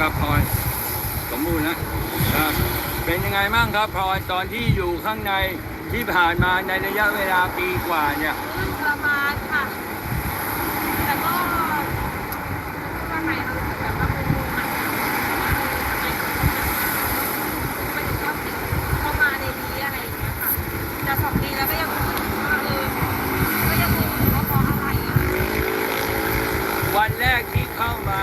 ครับพลอยสมบูรณ์นะครับเป็นยังไงบ้างครับพลอยตอนที่อยู่ข้างในที่ผ่านมาในระยะเวลาปีกว่าเนี่ย ทรมานค่ะ แต่ก็ข้างในเรารู้สึกแบบว่าเป็นมุมอะไม่ถึงชอบติดเข้ามาในนี้อะไรอย่างเงี้ยค่ะจะสองปีแล้วก็ยังรู้สึกว่าเออก็ยังงงอยู่ว่าเพราะอะไรอะ วันแรกที่เข้ามา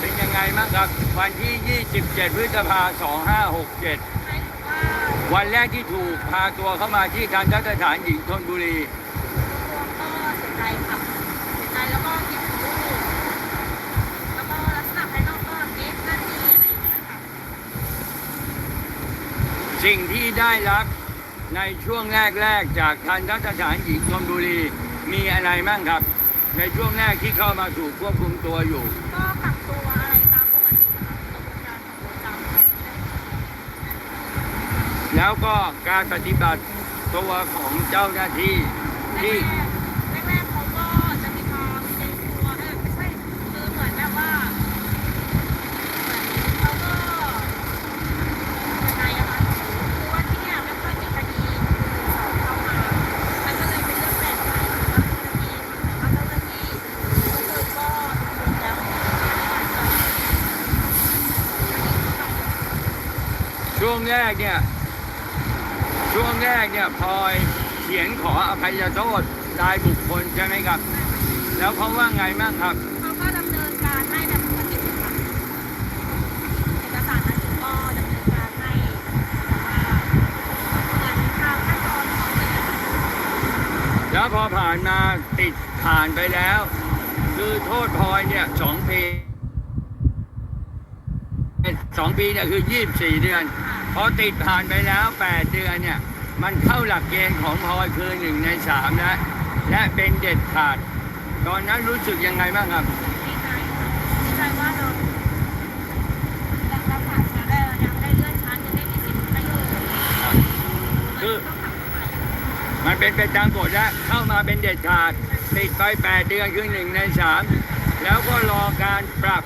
เป็นยัง ไงบ้างครับ วันที่ 27 พฤษภาคม 2567หมายถึงว่าวันแรกที่ถูกพาตัวเข้ามาที่ทันตสถานหญิงธนบุรีตัวก็เสียใจค่ะเสียใจแล้วก็คิดถึงลูกแล้วก็ลักษณะภายนอกก็เอ๊ะนั่นนี่อะไรอย่างเงี้ยค่ะสิ่งที่ได้รับในช่วงแรกๆ จากทันตสถานหญิงธนบุรีมีอะไรบ้างครับ ในช่วงแรกที่เข้ามาถูกควบคุมตัวอยู่ ก็กักตัวอะไรตามปกติค่ะกระบวนการของเรือนจำ แล้วก็การปฏิบัติตัวของเจ้าหน้าที่ที่แรกๆเขาก็จะมีความเกรงกลัวเออไม่ใช่คือเหมือนแบบว่าเหมือนเขาก็ยังไงอะคะคือว่าที่เนี่ยไม่ค่อยมีคดีเข้ามามันก็เลยเป็นเรื่องแปลกใจว่าเจ้าหน้าที่ว่าเจ้าหน้าที่ก็คือก็ถูกแล้วช่วงแรกเนี่ย ช่วงแรกเนี่ยพลอยเขียนขออภัยโทษรายบุคคลใช่ไหมครับ แล้วเขาว่าไงบ้างครับ เขาก็ดำเนินการให้แบบปกติค่ะเอกสารนั้นถึงก็ดำเนินการให้แต่ว่าเหมือนทางขั้นตอนของเอกสารแล้วพอผ่านมาติดผ่านไปแล้ว คือโทษพลอยเนี่ยสองปีสองปีเนี่ยคือยี่สิบสี่เดือน อติดผ่านไปแล้วแปดเดือนเนี่ย มันเข้าหลักเกณฑ์ของพลอยคือหนึ่งในสามแล้วและเป็นเด็ดขาด ตอนนั้นรู้สึกยังไงบ้างครับดีใจดีใจว่าเรายังรักษาชาได้ยังได้เลื่อนชั้นยังได้มีสิทธิ์ประโยชน์คือต้องทำใหม่มันเป็นไปตามกฎแล้วเข้ามาเป็นเด็ดขาด ติดไปแปดเดือนคือหนึ่งในสามแล้วก็รอการปรับ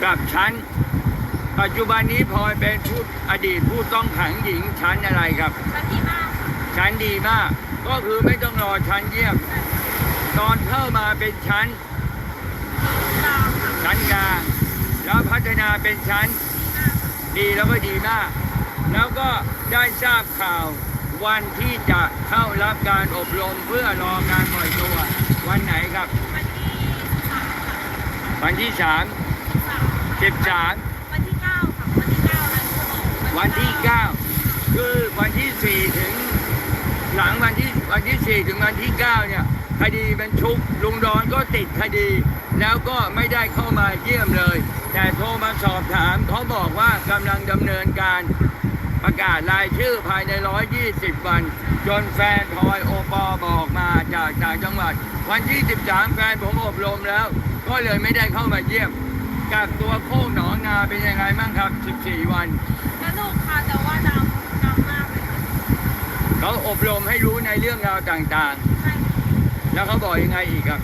ปรับชั้น ปัจจุบันนี้พลอยเป็นผู้อดีตผู้ต้องขังหญิงชั้นอะไรครับ ชั้นดีมากค่ะชั้นดีมาก ก็คือไม่ต้องรอชั้นเยี่ยม ตอนเข้ามาเป็นชั้นดาวค่ะชั้นกลางแล้วพัฒนาเป็นชั้นดีมากค่ะดีแล้วก็ดีมาก แล้วก็ได้ทราบข่าววันที่จะเข้ารับการอบรมเพื่อรอการปล่อยตัว วันไหนครับ วันที่สามค่ะวันที่สามสามสิบสาม วันที่เก้าคือวันที่สี่ถึง หลังวันที่วันที่สี่ถึงวันที่เก้าเนี่ย คดีเป็นชุกลุงดอนก็ติดคดี แล้วก็ไม่ได้เข้ามาเยี่ยมเลย แต่โทรมาสอบถามเขาบอกว่ากำลังดำเนินการประกาศรายชื่อภายใน 120 วัน จนแฟนพลอยโอปอบอกมาจากต่างจังหวัด วันที่ 13 แฟนผมอบรมแล้ว ก็เลยไม่ได้เข้ามาเยี่ยมกักตัวโคกหนองนาเป็นยังไงบ้างครับ 14 วัน แต่ว่าดำดำมากเลยค่ะเขาอบรมให้รู้ในเรื่องราวต่างใช่ค่ะๆ แล้วเขาบอกยังไงอีกครับ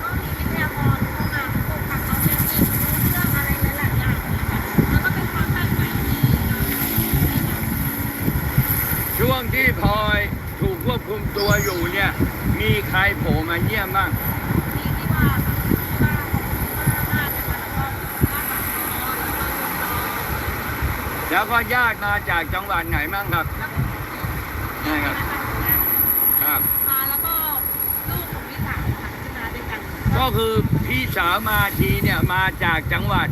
ก็มีวิทยากรเข้ามาปลูกผักเอาเทคนิครู้เรื่องอะไรหลายๆอย่างเลยค่ะแล้วก็เป็นความแปลกใหม่ที่เราได้รับช่วงที่พลอยถูกควบคุมตัวอยู่เนี่ย มีใครโผล่มาเยี่ยมบ้าง มีที่ว่าค่ะที่ว่าของมากๆนะคะ แล้วก็ว่าปากคอแล้วก็แล้วก็ญาติมาจากจังหวัดไหนบ้างครับแล้วก็ใช่ครับ ครับ มาแล้วก็ลูกของพี่สาวค่ะที่มาด้วยกันก็คือพี่สาวมาทีเนี่ยมาจากจังหวัด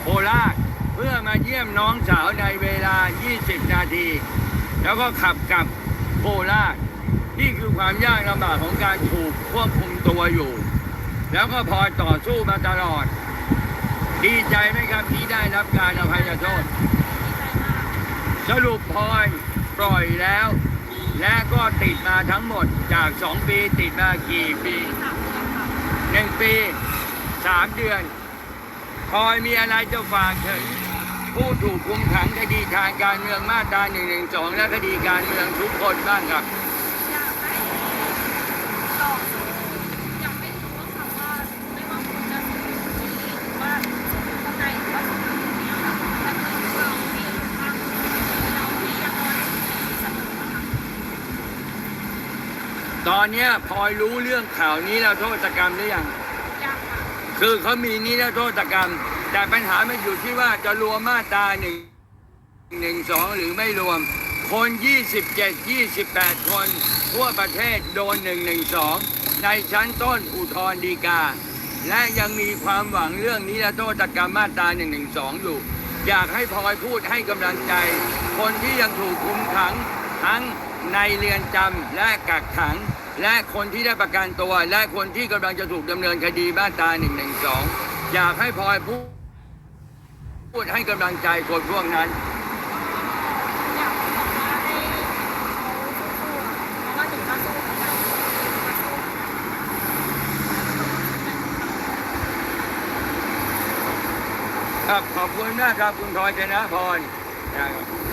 โคราชเพื่อมาเยี่ยมน้องสาวในเวลา 20 นาที แล้วก็ขับกลับโคราชนี่คือความยากลำบากของการถูกควบคุมตัวอยู่ แล้วก็พลอยต่อสู้มาตลอด ดีใจไหมครับที่ได้รับการอภัยโทษดีใจมาก สรุปพลอยปล่อยแล้ว และก็ติดมาทั้งหมดจากสองปีติดมากี่ปีหนึ่งปีสามเดือนพลอยมีอะไรจะฝากถึงผู้ถูกคุมขังคดีทางการเมืองมาตรา1นึและคดีการเมืองทุกคนบ้างครับ อยากให้ต่อสู้อยากให้รู้ว่าคำว่าไม่ว่าคุณจะสูงหรือว่าข้างใน ตอนเนี้ยพลอยรู้เรื่องข่าวนี้แล้วโทษกรรมหรือยังยังค่ะคือเขามีนิรโทษกรรม แต่ปัญหามันอยู่ที่ว่าจะรวมมาตราหนึ่งหนึ่งสองหรือไม่รวม คน 27 28 คน ทั่วประเทศโดน 112 ในชั้นต้นอุทธรณ์ฎีกา และยังมีความหวังเรื่องนิรโทษกรรมมาตรา 112 อยู่ อยากให้พลอยพูดให้กำลังใจ คนที่ยังถูกคุมขังทั้งในเรือนจำและกักขัง และคนที่ได้ประกันตัว และคนที่กำลังจะถูกดำเนินคดีมาตรา112อยากให้พลอยพูดพูดให้กำลังใจคนพวกนั้น อยากบอกว่าให้เขาสู้ๆเพราะว่าถึงก็สู้เหมือนกันมาสู้ครับขอบคุณมากครับคุณพลอยชนะพรนะครับ